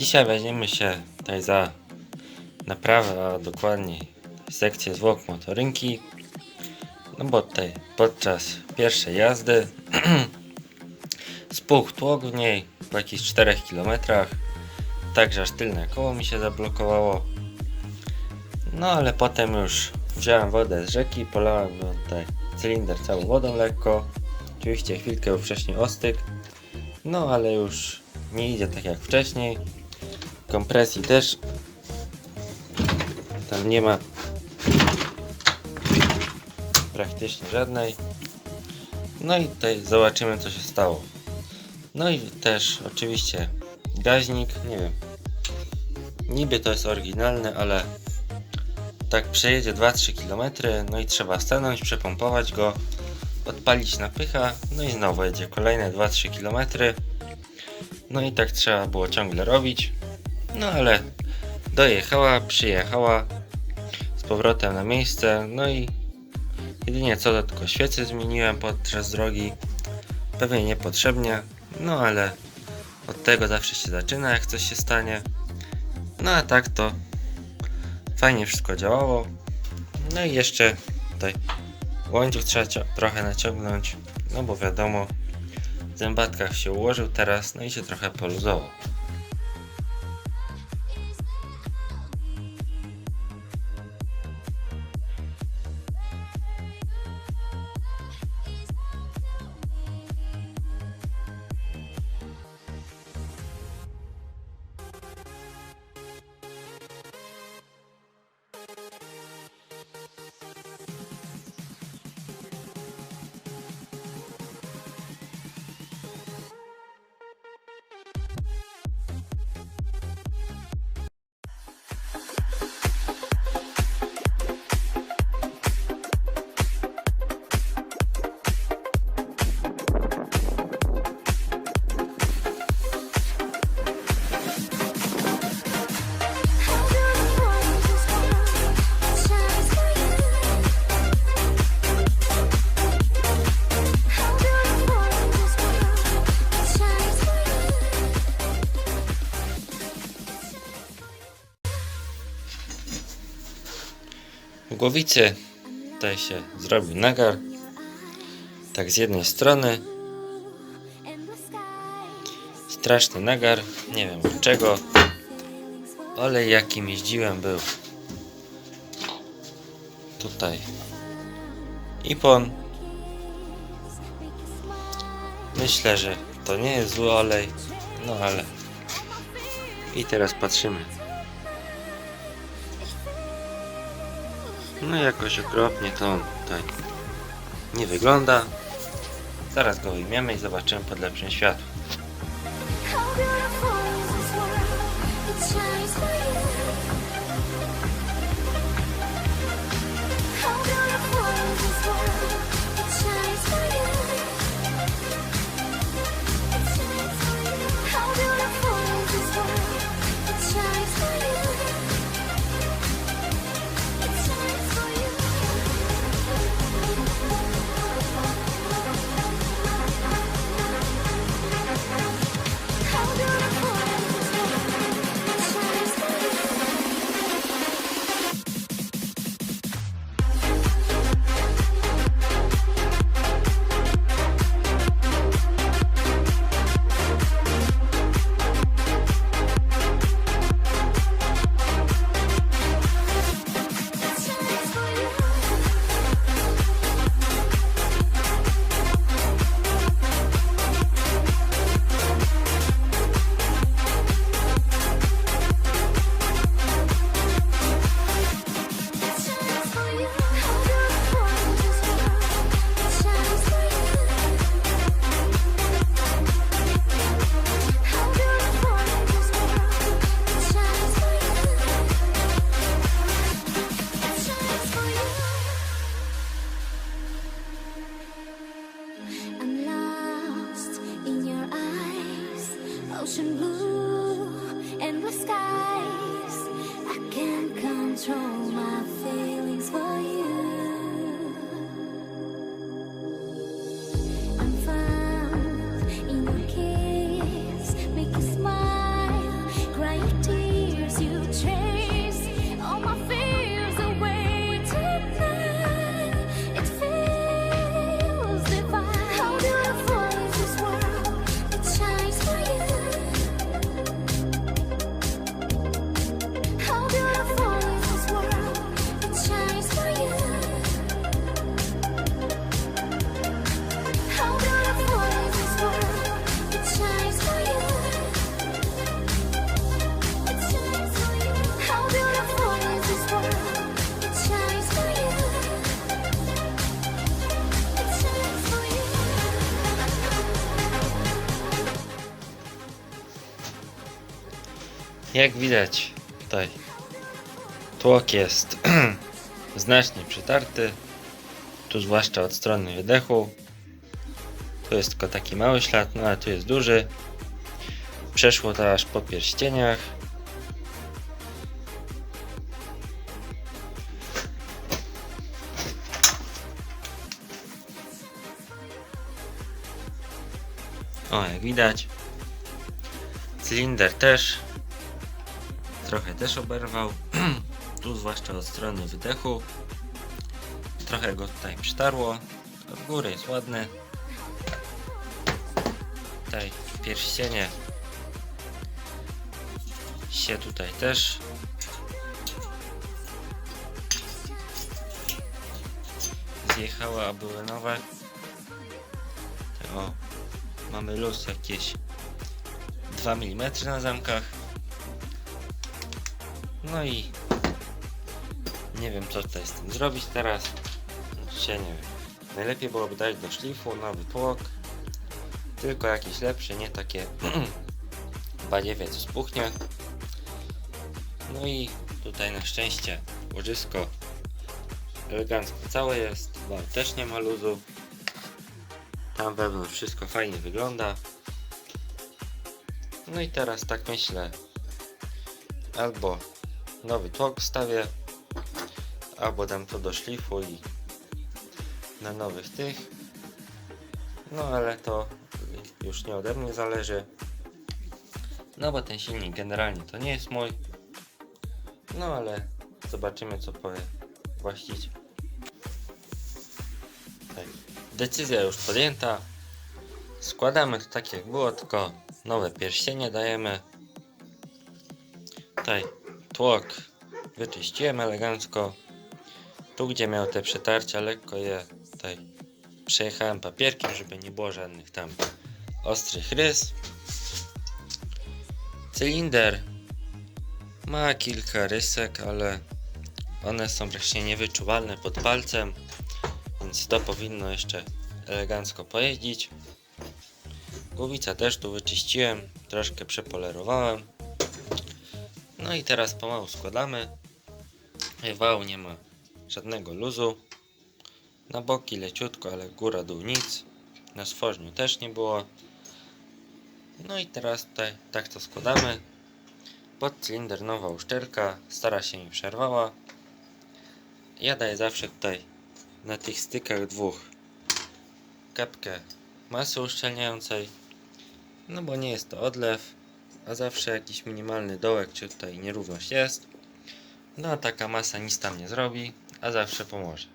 Dzisiaj weźmiemy się tutaj za naprawę, a dokładniej sekcję zwłok motorynki. No bo tutaj podczas pierwszej jazdy spuchł tłok w niej po jakichś 4 km. Także aż tylne koło mi się zablokowało. No ale potem już wziąłem wodę z rzeki, polałem no, tutaj cylinder całą wodą lekko. Oczywiście chwilkę wcześniej ostyk. No ale już nie idzie tak jak wcześniej. Kompresji też tam nie ma praktycznie żadnej. No i tutaj zobaczymy co się stało. No i też oczywiście gaźnik, nie wiem. Niby to jest oryginalny, ale tak przejedzie 2-3 km, no i trzeba stanąć, przepompować go, odpalić napycha, no i znowu jedzie kolejne 2-3 km. No i tak trzeba było ciągle robić. No ale dojechała, przyjechała z powrotem na miejsce, no i jedynie co to tylko świece zmieniłem podczas drogi. Pewnie niepotrzebnie, no ale od tego zawsze się zaczyna, jak coś się stanie. No a tak to fajnie wszystko działało. No i jeszcze tutaj łańcuch trzeba trochę naciągnąć, no bo wiadomo, w zębatkach się ułożył teraz, no i się trochę poluzował. Głowicy tutaj się zrobił nagar. Tak z jednej strony. Straszny nagar. Nie wiem czego. Olej jakim jeździłem był. Tutaj. Ipon. Myślę, że to nie jest zły olej. No ale. I teraz patrzymy. No jakoś okropnie to tutaj nie wygląda. Zaraz go wyjmiemy i zobaczymy pod lepszym światłem. Jak widać tutaj tłok jest znacznie przytarty. Tu zwłaszcza od strony wydechu. Tu jest tylko taki mały ślad, no ale tu jest duży. Przeszło to aż po pierścieniach. O, jak widać. Cylinder też. Trochę też oberwał. tu zwłaszcza od strony wydechu. Trochę go tutaj przytarło. Od góry jest ładny. Tutaj pierścienie się tutaj też zjechała, a były nowe. O, mamy luz jakieś 2 mm na zamkach. No i nie wiem co tutaj z tym zrobić teraz. Się nie wiem. Najlepiej byłoby dać do szlifu nowy tłok. Tylko jakieś lepsze, nie takie badziewie co spuchnie. No i tutaj na szczęście łożysko elegancko całe jest. Wał też nie ma luzu. Tam wewnątrz wszystko fajnie wygląda. No i teraz tak myślę. Albo nowy tłok wstawię, albo dam to do szlifu i na nowych tych. No ale to już nie ode mnie zależy. No bo ten silnik generalnie to nie jest mój. No ale zobaczymy co powie właściciel. Tak. Decyzja już podjęta. Składamy to tak jak było, tylko nowe pierścienie dajemy. Tutaj tłok wyczyściłem elegancko. Tu gdzie miał te przetarcia, lekko je tutaj przejechałem papierkiem, żeby nie było żadnych tam ostrych rys. Cylinder ma kilka rysek, ale one są praktycznie niewyczuwalne pod palcem, więc to powinno jeszcze elegancko pojeździć. Głowica też tu wyczyściłem, troszkę przepolerowałem. No i teraz pomału składamy. Wał nie ma żadnego luzu. Na boki leciutko, ale góra dół nic. Na stworzniu też nie było. No i teraz tutaj tak to składamy. Pod cylinder nowa uszczelka, stara się mi przerwała. Ja daję zawsze tutaj na tych stykach dwóch kapkę masy uszczelniającej. No bo nie jest to odlew, a zawsze jakiś minimalny dołek czy tutaj nierówność jest. No a taka masa nic tam nie zrobi, a zawsze pomoże.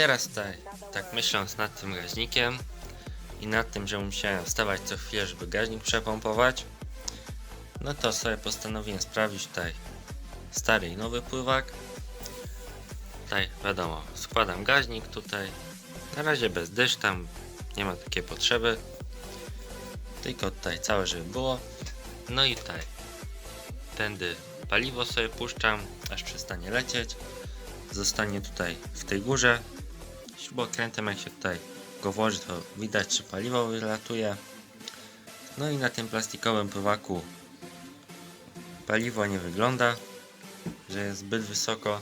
Teraz tak, tak myśląc nad tym gaźnikiem i nad tym, że musiałem wstawać co chwilę, żeby gaźnik przepompować, no to sobie postanowiłem sprawdzić tutaj stary i nowy pływak. Tutaj wiadomo, składam gaźnik tutaj. Na razie bez dysz, tam nie ma takiej potrzeby. Tylko tutaj całe, żeby było. No i tutaj tędy paliwo sobie puszczam, aż przestanie lecieć. Zostanie tutaj w tej górze. Śrubokrętem jak się tutaj go włoży, to widać, czy paliwo wylatuje. No i na tym plastikowym pływaku paliwo nie wygląda, że jest zbyt wysoko.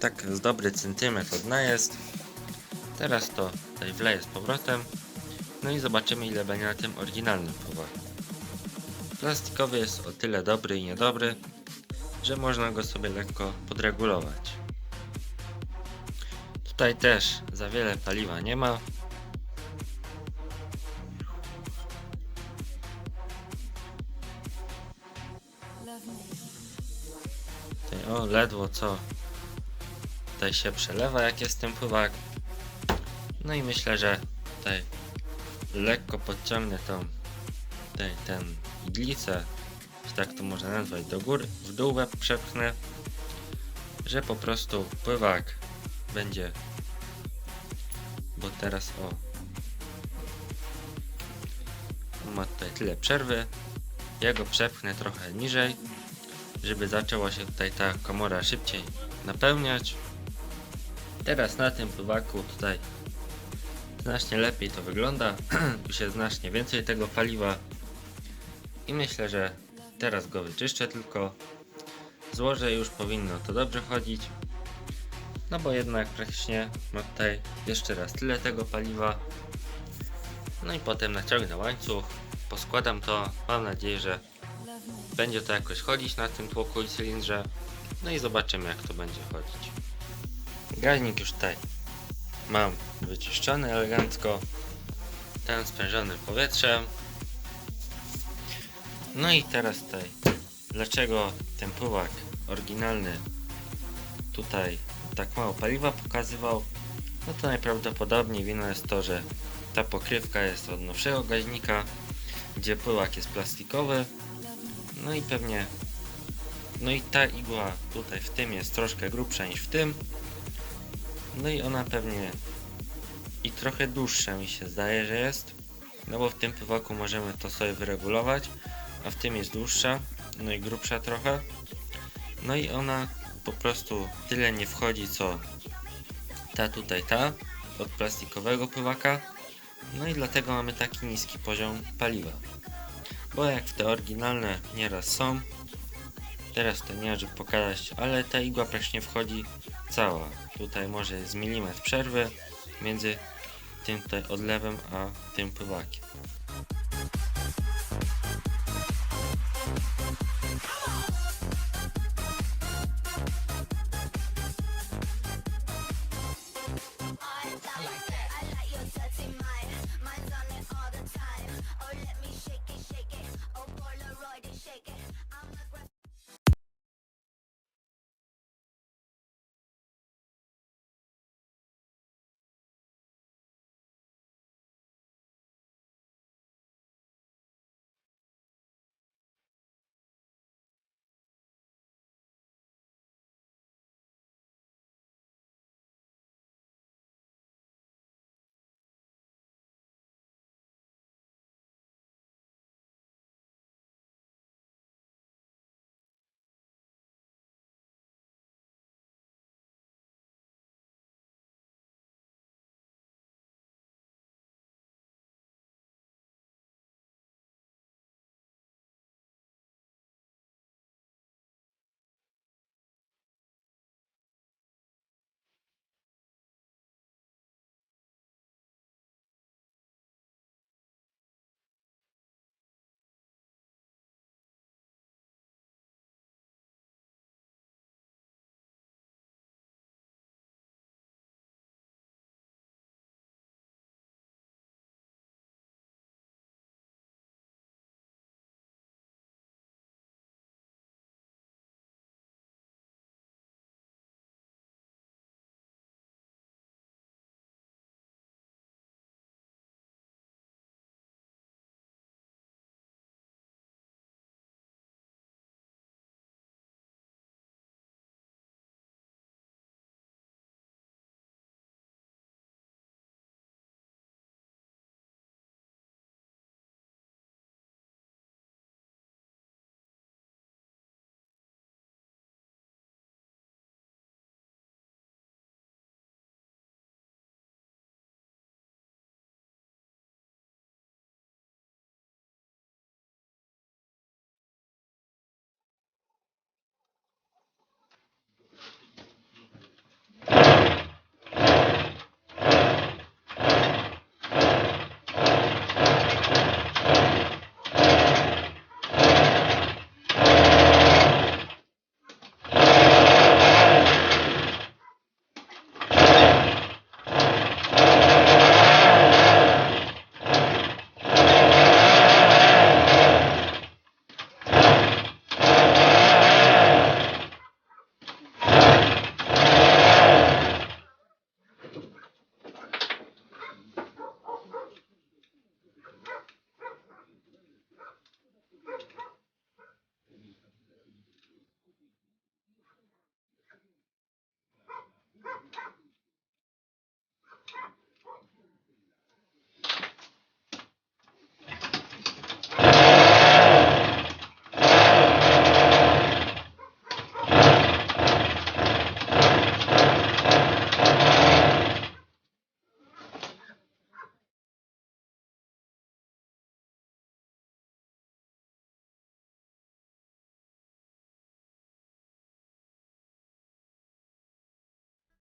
Tak z dobry centymetr od jest. Teraz to tutaj wleję z powrotem. No i zobaczymy ile będzie na tym oryginalnym pływaku. Plastikowy jest o tyle dobry i niedobry, że można go sobie lekko podregulować. Tutaj też za wiele paliwa nie ma. Tutaj, o, ledwo co tutaj się przelewa, jak jest ten pływak. No i myślę, że tutaj lekko podciągnę tą tutaj ten iglicę, czy tak to można nazwać, do góry, w dół łeb przepchnę, że po prostu pływak będzie, bo teraz o, on ma tutaj tyle przerwy, ja go przepchnę trochę niżej, żeby zaczęła się tutaj ta komora szybciej napełniać. Teraz na tym pływaku tutaj znacznie lepiej to wygląda. Już jest znacznie więcej tego paliwa. I myślę, że teraz go wyczyszczę tylko. Złożę już powinno to dobrze chodzić. No bo jednak praktycznie ma tutaj jeszcze raz tyle tego paliwa. No i potem naciągnę łańcuch, poskładam to. Mam nadzieję, że będzie to jakoś chodzić na tym tłoku i cylindrze. No i zobaczymy jak to będzie chodzić. Gaźnik już tutaj mam wyczyszczony elegancko. Ten spędzony powietrzem. No i teraz tutaj, dlaczego ten pływak oryginalny tutaj tak mało paliwa pokazywał? No to najprawdopodobniej wina jest to, że ta pokrywka jest od nowszego gaźnika, gdzie pływak jest plastikowy. No i pewnie, no i ta igła tutaj w tym jest troszkę grubsza niż w tym. No i ona pewnie i trochę dłuższa mi się zdaje, że jest. No bo w tym pływaku możemy to sobie wyregulować, a w tym jest dłuższa, no i grubsza trochę. No i ona po prostu tyle nie wchodzi co ta tutaj ta od plastikowego pływaka. No i dlatego mamy taki niski poziom paliwa. Bo jak te oryginalne nieraz są, teraz to nie żeby pokazać, ale ta igła praktycznie wchodzi cała. Tutaj może jest milimetr przerwy między tym tutaj odlewem a tym pływakiem.